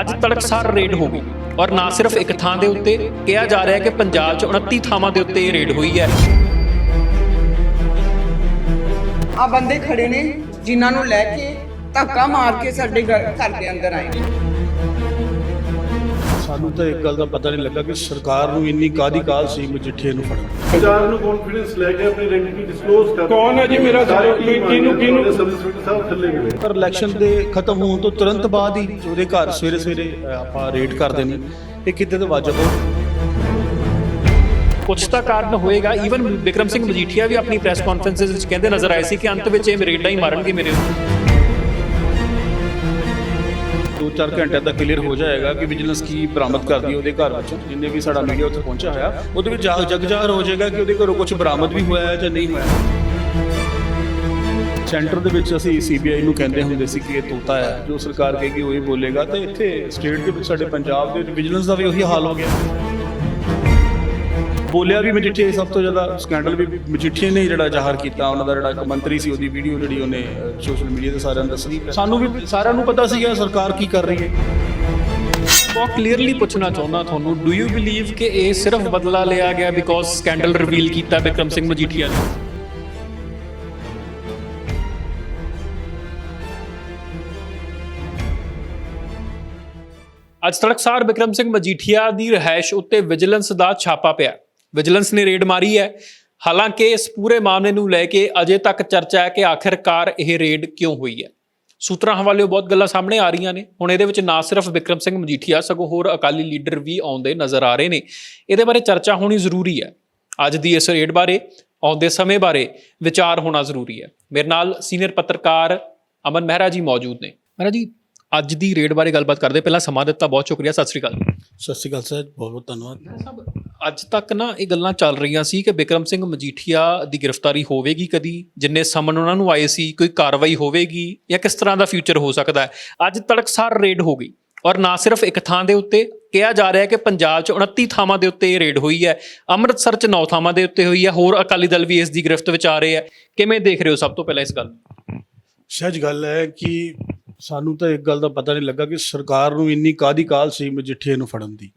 ਅੱਜ ਤੜਕਸਾਰ ਰੇਡ ਹੋ ਗਈ। ਔਰ ਨਾ ਸਿਰਫ ਇੱਕ ਥਾਂ ਦੇ ਉੱਤੇ ਕਿਹਾ ਜਾ ਰਿਹਾ ਹੈ ਕਿ ਪੰਜਾਬ 'ਚ 29 ਥਾਵਾਂ ਦੇ ਉੱਤੇ ਇਹ ਰੇਡ ਹੋਈ ਹੈ। ਆ ਬੰਦੇ ਖੜੇ ਨੇ, ਜਿਨ੍ਹਾਂ ਨੂੰ ਲੈ ਕੇ ਧੱਕਾ ਮਾਰ ਕੇ ਸਾਡੇ ਘਰ ਦੇ ਅੰਦਰ ਆਏ ਨੇ। ਸਾਨੂੰ ਤਾਂ ਇੱਕ ਗੱਲ ਦਾ ਪਤਾ ਨਹੀਂ ਲੱਗਾ ਕਿ ਸਰਕਾਰ ਨੂੰ ਇੰਨੀ ਕਾਦੀ ਕਾਲ ਸੀ ਮਜੀਠੇ ਨੂੰ ਫੜਨ। ਸਰਕਾਰ ਨੂੰ ਕੌਨਫੀਡੈਂਸ ਲੈ ਕੇ ਆਪਣੀ ਰੈਂਕਿੰਗ ਡਿਸਕਲੋਜ਼ ਕਰ ਕੌਣ ਹੈ ਜੀ ਮੇਰਾ ਕਿਹਨੂੰ ਕਿਹਨੂੰ ਸਬਸਿਡਰ ਸਾਹਿਬ ਥੱਲੇ ਗਏ ਪਰ ਇਲੈਕਸ਼ਨ ਦੇ ਖਤਮ ਹੋਣ ਤੋਂ ਤੁਰੰਤ ਬਾਅਦ ਹੀ ਉਹਦੇ ਘਰ ਸਵੇਰੇ ਸਵੇਰੇ ਆਪਾਂ ਰੇਟ ਕਰ ਦੇਣੀ ਇਹ ਕਿੱਦਾਂ ਦਾ ਵਾਜਬ ਹੋ? ਕੁਝ ਤਾਂ ਕਾਰਨ ਹੋਏਗਾ। ਈਵਨ ਵਿਕਰਮ ਸਿੰਘ ਮਜੀਠੀਆ ਵੀ ਆਪਣੀ ਪ੍ਰੈਸ ਕਾਨਫਰੰਸਸ ਵਿੱਚ ਕਹਿੰਦੇ ਨਜ਼ਰ ਆਏ ਸੀ ਕਿ ਅੰਤ ਵਿੱਚ ਇਹ ਮਰੇਡਾ ਹੀ ਮਾਰਨਗੇ ਮੇਰੇ ਨੂੰ 2-4 ਘੰਟਿਆਂ ਤੱਕ ਕਲੀਅਰ ਹੋ ਜਾਏਗਾ ਕਿ ਵਿਜੀਲੈਂਸ ਕੀ ਬਰਾਮਦ ਕਰਦੀ ਉਹਦੇ ਘਰ ਵਿੱਚੋਂ। ਜਿੰਨੇ ਵੀ ਸਾਡਾ ਮੀਡੀਆ ਉੱਥੇ ਪਹੁੰਚਿਆ ਹੋਇਆ, ਉਹਦੇ ਵਿੱਚ ਜਾਗ ਜ਼ਾਹਰ ਹੋ ਜਾਏਗਾ ਕਿ ਉਹਦੇ ਘਰੋਂ ਕੁਝ ਬਰਾਮਦ ਵੀ ਹੋਇਆ ਹੈ ਜਾਂ ਨਹੀਂ ਹੋਇਆ। ਸੈਂਟਰ ਦੇ ਵਿੱਚ ਅਸੀਂ ਸੀਬੀਆਈ ਨੂੰ ਕਹਿੰਦੇ ਹੁੰਦੇ ਸੀ ਕਿ ਇਹ ਤੋਤਾ ਹੈ। ਜੋ ਸਰਕਾਰ ਕਹੇਗੀ ਉਹੀ ਬੋਲੇਗਾ। ਤੇ ਇੱਥੇ ਸਟੇਟ ਦੇ ਵਿੱਚ ਸਾਡੇ ਪੰਜਾਬ ਦੇ ਵਿੱਚ ਵਿਜੀਲੈਂਸ ਦਾ ਵੀ ਉਹੀ ਹਾਲ ਹੋ ਗਿਆ। ਬੋਲਿਆ ਵੀ ਮਜੀਠੀਆ ਸਭ ਤੋਂ ਜ਼ਿਆਦਾ ਸਕੈਂਡਲ ਵੀ ਮਜੀਠੀਆ ਨੇ ਜਿਹੜਾ ਜ਼ਾਹਰ ਕੀਤਾ। ਉਹਨਾਂ ਦਾ ਜਿਹੜਾ ਇੱਕ ਮੰਤਰੀ ਸੀ, ਉਹਦੀ ਵੀਡੀਓ ਜਿਹੜੀ ਉਹਨੇ ਸੋਸ਼ਲ ਮੀਡੀਆ ਤੇ ਸਾਰਿਆਂ ਨੂੰ ਦੱਸੀ। ਸਾਨੂੰ ਵੀ ਸਾਰਿਆਂ ਨੂੰ ਪਤਾ ਸੀਗਾ ਸਰਕਾਰ ਕੀ ਕਰ ਰਹੀ ਹੈ। ਬਹੁਤ ਕਲੀਅਰਲੀ ਪੁੱਛਣਾ ਚਾਹੁੰਦਾ ਤੁਹਾਨੂੰ ਡੂ ਯੂ ਬਲੀਵ ਕਿ ਇਹ ਸਿਰਫ ਬਦਲਾ ਲਿਆ ਗਿਆ ਬਿਕੋਜ਼ ਸਕੈਂਡਲ ਰਿਵੀਲ ਕੀਤਾ ਵਿਕਰਮ ਸਿੰਘ ਮਜੀਠੀਆ ਨੇ? ਅੱਜ ਤੜਕਸਾਰ ਬਿਕਰਮ ਸਿੰਘ ਮਜੀਠੀਆ ਦੀ ਰਹਿائش ਉੱਤੇ ਵਿਜੀਲੈਂਸ ਦਾ ਛਾਪਾ ਪਿਆ। ਵਿਜੀਲੈਂਸ ਨੇ ਰੇਡ ਮਾਰੀ ਹੈ। ਹਾਲਾਂਕਿ ਇਸ ਪੂਰੇ ਮਾਮਲੇ ਨੂੰ ਲੈ ਕੇ ਅਜੇ ਤੱਕ ਚਰਚਾ ਹੈ ਕਿ ਆਖਿਰਕਾਰ ਇਹ ਰੇਡ ਕਿਉਂ ਹੋਈ ਹੈ। ਸੂਤਰਾਂ ਹਵਾਲੇ ਬਹੁਤ ਗੱਲਾਂ ਸਾਹਮਣੇ ਆ ਰਹੀਆਂ ਨੇ। ਹੁਣ ਇਹਦੇ ਵਿੱਚ ਨਾ ਸਿਰਫ ਵਿਕਰਮ ਸਿੰਘ ਮਜੀਠੀਆ ਸਗੋਂ ਹੋਰ ਅਕਾਲੀ ਲੀਡਰ ਵੀ ਆਉਂਦੇ ਨਜ਼ਰ ਆ ਰਹੇ ਨੇ। ਇਹਦੇ ਬਾਰੇ ਚਰਚਾ ਹੋਣੀ ਜ਼ਰੂਰੀ ਹੈ। ਅੱਜ ਦੀ ਇਸ ਰੇਡ ਬਾਰੇ ਆਉਂਦੇ ਸਮੇਂ ਬਾਰੇ ਵਿਚਾਰ ਹੋਣਾ ਜ਼ਰੂਰੀ ਹੈ। ਮੇਰੇ ਨਾਲ ਸੀਨੀਅਰ ਪੱਤਰਕਾਰ ਅਮਨ ਮਹਿਰਾ ਜੀ ਮੌਜੂਦ ਨੇ। ਮਹਿਰਾ ਜੀ ਅੱਜ ਦੀ ਰੇਡ ਬਾਰੇ ਗੱਲਬਾਤ ਕਰਦੇ ਪਹਿਲਾਂ ਸਮਾਂ ਦਿੱਤਾ ਬਹੁਤ ਸ਼ੁਕਰੀਆ ਸਤਿ ਸ਼੍ਰੀ ਅਕਾਲ। ਸਤਿ ਸ਼੍ਰੀ ਅਕਾਲ ਸਰ ਬਹੁਤ ਬਹੁਤ ਧੰਨਵਾਦ ਅੱਜ ਤੱਕ ਨਾ ਇਹ ਗੱਲਾਂ ਚੱਲ ਰਹੀਆਂ ਸੀ ਕਿ ਬਿਕਰਮ ਸਿੰਘ ਮਜੀਠੀਆ ਦੀ ਗ੍ਰਿਫਤਾਰੀ ਹੋਵੇਗੀ ਕਦੀ, ਜਿੰਨੇ ਸਮਨ ਉਹਨਾਂ ਨੂੰ ਆਏ ਸੀ, ਕੋਈ ਕਾਰਵਾਈ ਹੋਵੇਗੀ ਜਾਂ ਕਿਸ ਤਰ੍ਹਾਂ ਦਾ ਫਿਊਚਰ ਹੋ ਸਕਦਾ ਹੈ? ਅੱਜ ਤੜਕਸਾਰ ਰੇਡ ਹੋ ਗਈ ਔਰ ਨਾ ਸਿਰਫ ਇੱਕ ਥਾਂ ਦੇ ਉੱਤੇ ਕਿਹਾ ਜਾ ਰਿਹਾ ਹੈ ਕਿ ਪੰਜਾਬ 'ਚ 29 ਥਾਵਾਂ ਦੇ ਉੱਤੇ ਇਹ ਰੇਡ ਹੋਈ ਹੈ, ਅੰਮ੍ਰਿਤਸਰ 'ਚ 9 ਥਾਵਾਂ ਦੇ ਉੱਤੇ ਹੋਈ ਹੈ, ਹੋਰ ਅਕਾਲੀ ਦਲ ਵੀ ਇਸ ਦੀ ਗ੍ਰਿਫਤ ਵਿੱਚ ਆ ਰਹੇ ਹੈ। ਕਿਵੇਂ ਦੇਖ ਰਹੇ ਹੋ ਸਭ ਤੋਂ ਪਹਿਲਾਂ ਇਸ ਗੱਲ ਨੂੰ? ਸਹਿਜ ਗੱਲ ਹੈ ਕਿ ਸਾਨੂੰ ਤਾਂ ਇੱਕ ਗੱਲ ਦਾ ਪਤਾ ਨਹੀਂ ਲੱਗਾ ਕਿ ਸਰਕਾਰ ਨੂੰ ਇੰਨੀ ਕਾਦੀ ਕਾਲ ਸੀ ਮਜਿੱਠੇ ਨੂੰ ਫੜਨ ਦੀ।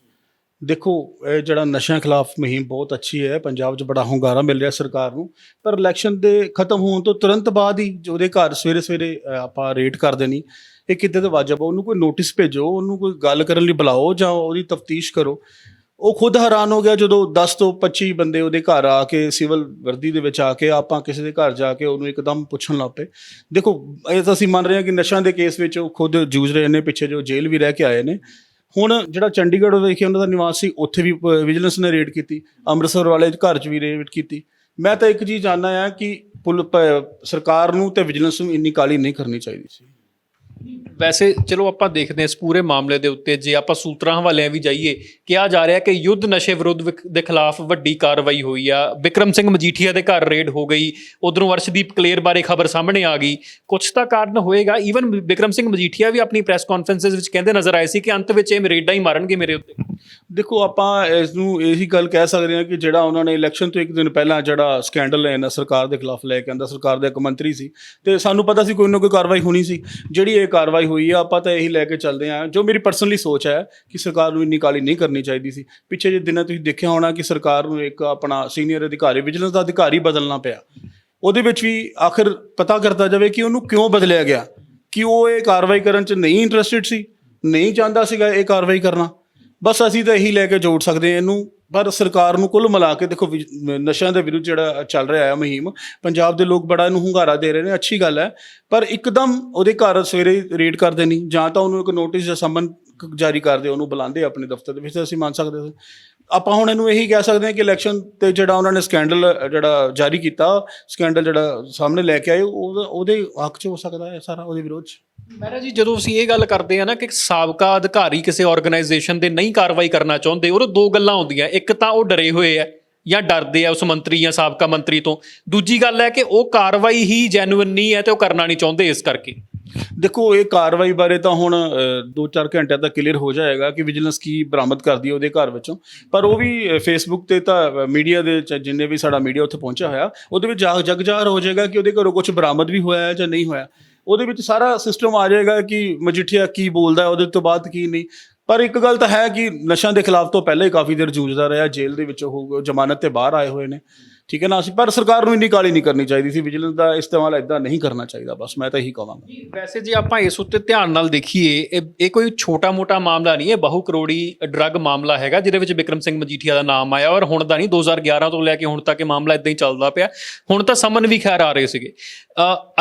ਦੇਖੋ, ਇਹ ਜਿਹੜਾ ਨਸ਼ਿਆਂ ਖਿਲਾਫ ਮੁਹਿੰਮ ਬਹੁਤ ਅੱਛੀ ਹੈ, ਪੰਜਾਬ 'ਚ ਬੜਾ ਹੁੰਗਾਰਾ ਮਿਲ ਰਿਹਾ ਸਰਕਾਰ ਨੂੰ, ਪਰ ਇਲੈਕਸ਼ਨ ਦੇ ਖਤਮ ਹੋਣ ਤੋਂ ਤੁਰੰਤ ਬਾਅਦ ਹੀ ਜੋ ਉਹਦੇ ਘਰ ਸਵੇਰੇ ਸਵੇਰੇ ਆਪਾਂ ਰੇਟ ਕਰ ਦੇਣੀ, ਇਹ ਕਿਤੇ ਤਾਂ ਵਾਜਬ ਉਹਨੂੰ ਕੋਈ ਨੋਟਿਸ ਭੇਜੋ, ਉਹਨੂੰ ਕੋਈ ਗੱਲ ਕਰਨ ਲਈ ਬੁਲਾਓ ਜਾਂ ਉਹਦੀ ਤਫਤੀਸ਼ ਕਰੋ। ਉਹ ਖੁਦ ਹੈਰਾਨ ਹੋ ਗਿਆ ਜਦੋਂ 10 ਤੋਂ 25 ਬੰਦੇ ਉਹਦੇ ਘਰ ਆ ਕੇ ਸਿਵਲ ਵਰਦੀ ਦੇ ਵਿੱਚ ਆ ਕੇ ਆਪਾਂ ਕਿਸੇ ਦੇ ਘਰ ਜਾ ਕੇ ਉਹਨੂੰ ਇੱਕਦਮ ਪੁੱਛਣ ਲੱਗ ਪਏ। ਦੇਖੋ, ਇਹ ਤਾਂ ਅਸੀਂ ਮੰਨ ਰਹੇ ਹਾਂ ਕਿ ਨਸ਼ਿਆਂ ਦੇ ਕੇਸ ਵਿੱਚ ਉਹ ਖੁਦ ਜੂਝ ਰਹੇ ਨੇ, ਪਿੱਛੇ ਜੋ ਜੇਲ੍ਹ ਵੀ ਰਹਿ ਕੇ ਆਏ ਨੇ। ਹੁਣ ਜਿਹੜਾ ਚੰਡੀਗੜ੍ਹ ਵਿਖੇ ਉਹਨਾਂ ਦਾ ਨਿਵਾਸ ਸੀ ਉੱਥੇ ਵੀ ਵਿਜੀਲੈਂਸ ਨੇ ਰੇਡ ਕੀਤੀ, ਅੰਮ੍ਰਿਤਸਰ ਵਾਲੇ ਘਰ 'ਚ ਵੀ ਰੇਡ ਕੀਤੀ। ਮੈਂ ਤਾਂ ਇੱਕ ਚੀਜ਼ ਜਾਣਦਾ ਆ ਕਿ ਪੁਲ, ਪ- ਸਰਕਾਰ ਨੂੰ ਤੇ ਵਿਜੀਲੈਂਸ ਨੂੰ ਇੰਨੀ ਕਾਲੀ ਨਹੀਂ ਕਰਨੀ ਚਾਹੀਦੀ ਸੀ। ਵੈਸੇ ਚਲੋ ਆਪਾਂ ਦੇਖਦੇ ਹਾਂ ਇਸ ਪੂਰੇ ਮਾਮਲੇ ਦੇ ਉੱਤੇ, ਜੇ ਆਪਾਂ ਸੂਤਰਾਂ ਹਵਾਲਿਆਂ ਵੀ ਜਾਈਏ, ਕਿਹਾ ਜਾ ਰਿਹਾ ਕਿ ਯੁੱਧ ਨਸ਼ੇ ਵਿਰੁੱਧ ਵਿਕ- ਦੇ ਖਿਲਾਫ ਵੱਡੀ ਕਾਰਵਾਈ ਹੋਈ ਆ। ਵਿਕਰਮ ਸਿੰਘ ਮਜੀਠੀਆ ਦੇ ਘਰ ਰੇਡ ਹੋ ਗਈ। ਉਧਰੋਂ ਅਰਸ਼ਦੀਪ ਕਲੇਰ ਬਾਰੇ ਖਬਰ ਸਾਹਮਣੇ ਆ ਗਈ। ਕੁਝ ਤਾਂ ਕਾਰਨ ਹੋਏਗਾ। ਈਵਨ ਵਿਕਰਮ ਸਿੰਘ ਮਜੀਠੀਆ ਵੀ ਆਪਣੀ ਪ੍ਰੈਸ ਕਾਨਫਰੰਸਸ ਵਿੱਚ ਕਹਿੰਦੇ ਨਜ਼ਰ ਆਏ ਸੀ ਕਿ ਅੰਤ ਵਿੱਚ ਇਹ ਰੇਡਾਂ ਹੀ ਮਾਰਨਗੇ ਮੇਰੇ ਉੱਤੇ। ਦੇਖੋ, ਆਪਾਂ ਇਸ ਨੂੰ ਇਹੀ ਗੱਲ ਕਹਿ ਸਕਦੇ ਹਾਂ ਕਿ ਜਿਹੜਾ ਉਹਨਾਂ ਨੇ ਇਲੈਕਸ਼ਨ ਤੋਂ ਇੱਕ ਦਿਨ ਪਹਿਲਾਂ ਜਿਹੜਾ ਸਕੈਂਡਲ ਹੈ ਨਾ, ਸਰਕਾਰ ਦੇ ਖਿਲਾਫ ਲੈ ਕੇ ਆਂਦਾ, ਸਰਕਾਰ ਦਾ ਇੱਕ ਮੰਤਰੀ ਸੀ ਤੇ ਸਾਨੂੰ ਪਤਾ ਸੀ ਕੋਈ ਨਾ ਕੋਈ ਕਾਰਵਾਈ ਹੋਣੀ ਸੀ। ਜਿਹੜੀ ਇਹ ਕਾਰਵਾਈ ਹੋਈ ਆ, ਆਪਾਂ ਤਾਂ ਇਹੀ ਲੈ ਕੇ ਚੱਲਦੇ ਹਾਂ। ਜੋ ਮੇਰੀ ਪਰਸਨਲੀ ਸੋਚ ਹੈ ਕਿ ਸਰਕਾਰ ਨੂੰ ਇੰਨੀ ਕਾਲੀ ਨਹੀਂ ਕਰਨੀ ਚਾਹੀਦੀ ਸੀ। ਪਿੱਛੇ ਜੇ ਦਿਨਾਂ ਤੁਸੀਂ ਦੇਖਿਆ ਹੋਣਾ ਕਿ ਸਰਕਾਰ ਨੂੰ ਇੱਕ ਆਪਣਾ ਸੀਨੀਅਰ ਅਧਿਕਾਰੀ ਵਿਜੀਲੈਂਸ ਦਾ ਅਧਿਕਾਰੀ ਬਦਲਣਾ ਪਿਆ। ਉਹਦੇ ਵਿੱਚ ਵੀ ਆਖਰ ਪਤਾ ਕਰਤਾ ਜਾਵੇ ਕਿ ਉਹਨੂੰ ਕਿਉਂ ਬਦਲਿਆ ਗਿਆ? ਕਿ ਉਹ ਇਹ ਕਾਰਵਾਈ ਕਰਨ 'ਚ ਨਹੀਂ ਇੰਟਰਸਟਿਡ ਸੀ, ਨਹੀਂ ਚਾਹੁੰਦਾ ਸੀਗਾ ਇਹ ਕਾਰਵਾਈ ਕਰਨਾ। ਬਸ ਅਸੀਂ ਤਾਂ ਇਹੀ ਲੈ ਕੇ ਜੋੜ ਸਕਦੇ ਹਾਂ ਇਹਨੂੰ। ਪਰ ਸਰਕਾਰ ਨੂੰ ਕੁੱਲ ਮਿਲਾ ਕੇ ਦੇਖੋ, ਵਿਜ- ਨਸ਼ਿਆਂ ਦੇ ਵਿਰੁੱਧ ਜਿਹੜਾ ਚੱਲ ਰਿਹਾ ਹੈ ਮੁਹਿੰਮ, ਪੰਜਾਬ ਦੇ ਲੋਕ ਬੜਾ ਇਹਨੂੰ ਹੁੰਗਾਰਾ ਦੇ ਰਹੇ ਨੇ, ਅੱਛੀ ਗੱਲ ਹੈ। ਪਰ ਇੱਕਦਮ ਉਹਦੇ ਘਰ ਸਵੇਰੇ ਰੇਡ ਕਰਦੇ ਨਹੀਂ ਜਾਂ ਤਾਂ ਉਹਨੂੰ ਇੱਕ ਨੋਟਿਸ ਜਾਂ ਸਮਨ ਕ- ਜਾਰੀ ਕਰਦੇ ਉਹਨੂੰ ਬੁਲਾਉਂਦੇ ਆਪਣੇ ਦਫ਼ਤਰ ਦੇ ਵਿੱਚ ਤਾਂ ਅਸੀਂ ਮੰਨ ਸਕਦੇ ਹਾਂ। ਆਪਾਂ ਹੁਣ ਇਹਨੂੰ ਇਹੀ ਕਹਿ ਸਕਦੇ ਹਾਂ ਕਿ ਇਲੈਕਸ਼ਨ ਤੇ ਜਿਹੜਾ ਉਹਨਾਂ ਨੇ ਸਕੈਂਡਲ ਜਿਹੜਾ ਜਾਰੀ ਕੀਤਾ ਸਕੈਂਡਲ ਜਿਹੜਾ ਸਾਹਮਣੇ ਲੈ ਕੇ ਆਏ ਉਹਦਾ- ਉਹਦੇ ਹੱਕ 'ਚ ਹੋ ਸਕਦਾ ਹੈ ਸਾਰਾ, ਉਹਦੇ ਵਿਰੋਧ 'ਚ। ਮਹਿਰਾ ਜੀ, ਜਦੋਂ ਅਸੀਂ ਇਹ ਗੱਲ ਕਰਦੇ ਆ ਨਾ ਕਿ ਸਾਬਕਾ ਅਧਿਕਾਰੀ ਕਿਸੇ ਆਰਗੇਨਾਈਜੇਸ਼ਨ ਦੇ ਨਹੀਂ ਕਾਰਵਾਈ ਕਰਨਾ ਚਾਹੁੰਦੇ ਉਹ ਦੋ ਗੱਲਾਂ ਹੁੰਦੀਆਂ, ਇੱਕ ਤਾਂ ਉਹ ਡਰੇ ਹੋਏ ਆ, ਜਾਂ ਡਰਦੇ ਆ ਉਸ ਮੰਤਰੀ ਜਾਂ ਸਾਬਕਾ ਮੰਤਰੀ ਤੋਂ। ਦੂਜੀ ਗੱਲ ਹੈ ਕਿ ਉਹ ਕਾਰਵਾਈ ਹੀ ਜੈਨੂਇਨ ਨਹੀਂ ਹੈ ਤੇ ਉਹ ਕਰਨਾ ਨਹੀਂ ਚਾਹੁੰਦੇ ਇਸ ਕਰਕੇ। ਦੇਖੋ, ਇਹ ਕਾਰਵਾਈ ਬਾਰੇ ਤਾਂ ਹੁਣ 2-4 ਘੰਟਿਆਂ ਤੱਕ ਕਲੀਅਰ ਹੋ ਜਾਏਗਾ ਕਿ ਵਿਜੀਲੈਂਸ ਕੀ ਬਰਾਮਦ ਕਰਦੀ ਹੈ ਉਹਦੇ ਘਰ ਵਿੱਚੋਂ। ਪਰ ਉਹ ਵੀ ਫੇਸਬੁੱਕ ਤੇ ਤਾਂ ਮੀਡੀਆ ਦੇ ਜਿੰਨੇ ਵੀ ਸਾਡਾ ਮੀਡੀਆ ਉੱਥੇ ਪਹੁੰਚਿਆ ਹੋਇਆ, ਉਹਦੇ ਵਿੱਚ ਜਾਗ ਜਗਜ਼ਾਹਰ ਹੋ ਜਾਏਗਾ ਕਿ ਉਹਦੇ ਘਰੋਂ ਕੁਝ ਬਰਾਮਦ ਵੀ ਹੋਇਆ ਹੈ ਜਾਂ ਨਹੀਂ ਹੋਇਆ। ਉਹਦੇ ਵਿੱਚ ਸਾਰਾ ਸਿਸਟਮ ਆ ਜਾਏਗਾ ਕਿ ਮਜੀਠੀਆ ਕੀ ਬੋਲਦਾ ਹੈ, ਉਹਦੇ ਤੋਂ ਬਾਅਦ ਕੀ ਨਹੀਂ। ਪਰ ਇੱਕ ਗੱਲ ਤਾਂ ਹੈ ਕਿ ਨਸ਼ਿਆਂ ਦੇ ਖਿਲਾਫ ਤੋਂ ਪਹਿਲਾਂ ਹੀ ਕਾਫੀ ਦੇਰ ਜੂਝਦਾ ਰਿਹਾ, ਜੇਲ੍ਹ ਦੇ ਵਿੱਚ ਉਹ ਜ਼ਮਾਨਤ ਤੇ ਬਾਹਰ ਆਏ ਹੋਏ ਨੇ। ਠੀਕ ਹੈ ਨਾ? ਅਸੀਂ ਪਰ ਸਰਕਾਰ ਨੂੰ ਇੰਨੀ ਕਾਲੀ ਨਹੀਂ ਕਰਨੀ ਚਾਹੀਦੀ ਸੀ, ਵਿਜੀਲੈਂਸ ਦਾ ਇਸਤੇਮਾਲ ਇਦਾਂ ਨਹੀਂ ਕਰਨਾ ਚਾਹੀਦਾ, ਬਸ ਮੈਂ ਤਾਂ ਇਹੀ ਕਹਾਂਗਾ। ਵੈਸੇ ਜੇ ਆਪਾਂ ਇਸ ਉੱਤੇ ਧਿਆਨ ਨਾਲ ਦੇਖੀਏ, ਇਹ ਕੋਈ ਛੋਟਾ-ਮੋਟਾ ਮਾਮਲਾ ਨਹੀਂ ਹੈ ਬਹੁ ਕਰੋੜੀ ਡਰੱਗ ਮਾਮਲਾ ਹੈਗਾ, ਜਿਹਦੇ ਵਿੱਚ ਵਿਕਰਮ ਸਿੰਘ ਮਜੀਠੀਆ ਦਾ ਨਾਮ ਆਇਆ ਔਰ ਹੁਣ ਦਾ ਨਹੀਂ 2011 ਤੋਂ ਲੈ ਕੇ ਹੁਣ ਤੱਕ ਇਹ ਮਾਮਲਾ ਇਦਾਂ ਹੀ ਚੱਲਦਾ ਪਿਆ। ਹੁਣ ਤਾਂ ਸਮਨ ਵੀ ਖੈਰ ਆ ਰਹੇ ਸੀਗੇ।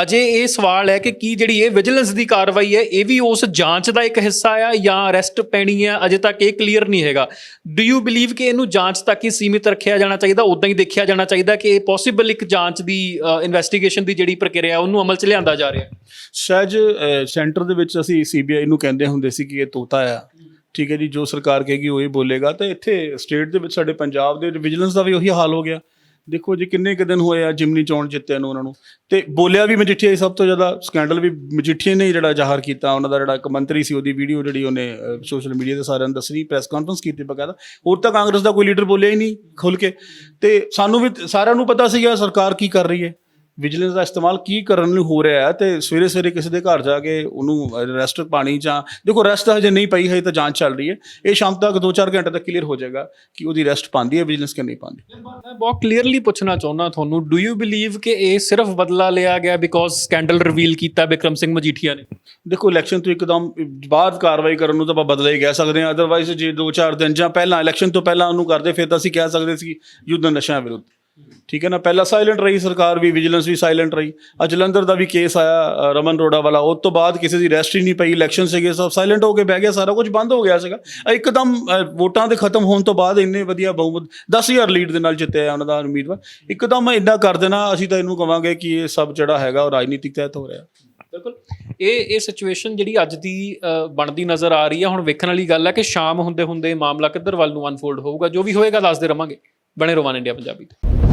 ਅਜੇ ਇਹ ਸਵਾਲ ਹੈ ਕਿ ਕੀ ਜਿਹੜੀ ਇਹ ਵਿਜੀਲੈਂਸ ਦੀ ਕਾਰਵਾਈ ਹੈ, ਇਹ ਵੀ ਉਸ ਜਾਂਚ ਦਾ ਇੱਕ ਹਿੱਸਾ ਆ ਜਾਂ ਅਰੈਸਟ ਪੈਣੀ ਹੈ? ਅਜੇ ਤੱਕ ਇਹ ਕਲੀਅਰ ਨਹੀਂ ਹੈਗਾ। ਡੂ ਯੂ ਬਲੀਵ ਕਿ ਇਹਨੂੰ ਜਾਂਚ ਤੱਕ ਹੀ ਸੀਮਿਤ ਰੱਖਿਆ ਜਾਣਾ ਚਾਹੀਦਾ? ਉਦਾਂ ਹੀ ਦੇਖਿਆ ਜਾਣਾ ਚਾਹੀਦਾ ਕਿ ਪੋਸੀਬਲ ਇੱਕ ਜਾਂਚ ਦੀ ਇਨਵੈਸਟੀਗੇਸ਼ਨ ਦੀ ਜਿਹੜੀ ਪ੍ਰਕਿਰਿਆ, ਉਹਨੂੰ ਅਮਲ 'ਚ ਲਿਆਂਦਾ ਜਾ ਰਿਹਾ। ਹੈ ਸਹਿਜ ਸੈਂਟਰ ਦੇ ਵਿੱਚ ਅਸੀਂ ਸੀਬੀਆਈ ਨੂੰ ਕਹਿੰਦੇ ਹੁੰਦੇ ਸੀ ਕਿ ਇਹ ਤੋਤਾ ਆ। ਠੀਕ ਹੈ ਜੀ, ਜੋ ਸਰਕਾਰ ਕਹੇਗੀ ਉਹ ਹੀ ਬੋਲੇਗਾ। ਤੇ ਇੱਥੇ ਸਟੇਟ ਦੇ ਵਿੱਚ ਸਾਡੇ ਪੰਜਾਬ ਦੇ ਵਿਜੀਲੈਂਸ ਦਾ ਵੀ ਉਹੀ ਹਾਲ ਹੋ ਗਿਆ। ਦੇਖੋ ਜੀ ਕਿੰਨੇ ਕੁ ਦਿਨ ਹੋਏ ਆ ਜਿਮਨੀ ਚੋਣ ਜਿੱਤਿਆ ਨੂੰ ਉਹਨਾਂ ਨੂੰ। ਤੇ ਬੋਲਿਆ ਵੀ ਮਜੀਠੀਆ ਹੀ ਸਭ ਤੋਂ ਜ਼ਿਆਦਾ ਸਕੈਂਡਲ ਵੀ ਮਜੀਠੀਆ ਨੇ ਹੀ ਜਿਹੜਾ ਜ਼ਾਹਰ ਕੀਤਾ, ਉਹਨਾਂ ਦਾ ਜਿਹੜਾ ਇੱਕ ਮੰਤਰੀ ਸੀ ਉਹਦੀ ਵੀਡੀਓ ਜਿਹੜੀ ਉਹਨੇ ਸੋਸ਼ਲ ਮੀਡੀਆ ਤੇ ਸਾਰਿਆਂ ਨੂੰ ਦੱਸਣੀ ਪ੍ਰੈਸ ਕਾਨਫਰੰਸ ਕੀਤੀ ਬਕਾਇਦਾ। ਹੋਰ ਤਾਂ ਕਾਂਗਰਸ ਦਾ ਕੋਈ ਲੀਡਰ ਬੋਲਿਆ ਹੀ ਨਹੀਂ ਖੁੱਲ ਕੇ। ਤੇ ਸਾਨੂੰ ਵੀ ਸਾਰਿਆਂ ਨੂੰ ਪਤਾ ਸੀਗਾ ਸਰਕਾਰ ਕੀ ਕਰ ਰਹੀ ਹੈ। ਵਿਜੀਲੈਂਸ ਦਾ ਇਸਤੇਮਾਲ ਕੀ ਕਰਨ ਲਈ ਹੋ ਰਿਹਾ ਹੈ ਤੇ ਸਵੇਰੇ ਸਵੇਰੇ ਕਿਸੇ ਦੇ ਘਰ ਜਾ ਕੇ ਉਹਨੂੰ ਅਰੈਸਟ ਪਾਣੀ ਜਾਂ ਦੇਖੋ ਅਰੈਸਟ ਹਜੇ ਨਹੀਂ ਪਈ ਹੈ ਤਾਂ ਜਾਂਚ ਚੱਲ ਰਹੀ ਹੈ। ਇਹ ਸ਼ਾਮ ਤੱਕ 2-4 ਘੰਟੇ ਤੱਕ ਕਲੀਅਰ ਹੋ ਜਾਏਗਾ ਕਿ ਉਹਦੀ ਅਰੈਸਟ ਪਾਉਂਦੀ ਹੈ ਵਿਜੀਲੈਂਸ ਕਿ ਨਹੀਂ ਪਾਉਂਦੀ। ਮੈਂ ਬਹੁਤ ਕਲੀਅਰਲੀ ਪੁੱਛਣਾ ਚਾਹੁੰਦਾ ਤੁਹਾਨੂੰ ਡੂ ਯੂ ਬਲੀਵ ਕਿ ਇਹ ਸਿਰਫ ਬਦਲਾ ਲਿਆ ਗਿਆ ਬਿਕੋਜ਼ ਸਕੈਂਡਲ ਰਿਵੀਲ ਕੀਤਾ ਵਿਕਰਮ ਸਿੰਘ ਮਜੀਠੀਆ ਨੇ? ਦੇਖੋ ਇਲੈਕਸ਼ਨ ਤੋਂ ਇੱਕਦਮ ਬਾਅਦ ਕਾਰਵਾਈ ਕਰਨ ਨੂੰ ਤਾਂ ਆਪਾਂ ਬਦਲਾ ਹੀ ਕਹਿ ਸਕਦੇ ਹਾਂ ਅਦਰਵਾਈਜ਼ ਜੇ 2-4 ਦਿਨ ਜਾਂ ਪਹਿਲਾਂ ਇਲੈਕਸ਼ਨ ਤੋਂ ਪਹਿਲਾਂ ਉਹਨੂੰ ਕਰਦੇ ਫਿਰ ਤਾਂ ਅਸੀਂ ਕਹਿ ਸਕਦੇ ਸੀ ਯੁੱਧ ਨਸ਼ਿਆਂ ਵਿਰੁੱਧ। ਠੀਕ ਹੈ ਨਾ? ਪਹਿਲਾਂ ਸਾਇਲੈਂਟ ਰਹੀ ਸਰਕਾਰ ਵੀ ਵਿਜੀਲੈਂਸ ਵੀ ਸਾਇਲੈਂਟ ਰਹੀ। ਆ ਜਲੰਧਰ ਦਾ ਵੀ ਕੇਸ ਆਇਆ ਰਮਨ ਰੋੜਾ ਵਾਲਾ। ਉਸ ਤੋਂ ਬਾਅਦ ਕਿਸੇ ਦੀ ਰੈਸਟ ਹੀ ਨਹੀਂ ਪਈ ਇਲੈਕਸ਼ਨ ਸੀਗੇ, ਸਭ ਸਾਇਲੈਂਟ ਹੋ ਕੇ ਬਹਿ ਗਿਆ ਸਾਰਾ ਕੁਝ, ਬੰਦ ਹੋ ਗਿਆ ਸੀਗਾ। ਇੱਕਦਮ ਵੋਟਾਂ ਦੇ ਖਤਮ ਹੋਣ ਤੋਂ ਬਾਅਦ ਇੰਨੇ ਵਧੀਆ ਬਹੁਮਤ 10000 ਲੀਡ ਦੇ ਨਾਲ ਜਿੱਤਿਆ ਉਹਨਾਂ ਦਾ ਉਮੀਦਵਾਰ। ਇੱਕਦਮ ਇੰਨਾ ਕਰ ਦੇਣਾ, ਅਸੀਂ ਤਾਂ ਇਹਨੂੰ ਕਵਾਂਗੇ ਕਿ ਇਹ ਸਭ ਜਿਹੜਾ ਹੈਗਾ ਉਹ ਰਾਜਨੀਤਿਕ ਤਹਿਤ ਹੋ ਰਿਹਾ। ਬਿਲਕੁਲ। ਇਹ ਇਹ ਸਿਚੁਏਸ਼ਨ ਜਿਹੜੀ ਅੱਜ ਦੀ ਬਣਦੀ ਨਜ਼ਰ ਆ ਰਹੀ ਹੈ, ਹੁਣ ਵੇਖਣ ਵਾਲੀ ਗੱਲ ਹੈ ਕਿ ਸ਼ਾਮ ਹੁੰਦੇ ਹੁੰਦੇ ਮਾਮਲਾ ਕਿੱਧਰ ਵੱਲ ਨੂੰ ਅਨਫੋਲਡ ਹੋਊਗਾ, ਜੋ ਵੀ ਹੋਏਗਾ ਦੱਸਦੇ ਰਵਾਂਗੇ। ਬਣੇ ਰਵਾਨ ਇੰਡੀਆ ਪੰਜਾਬੀ ਤੇ।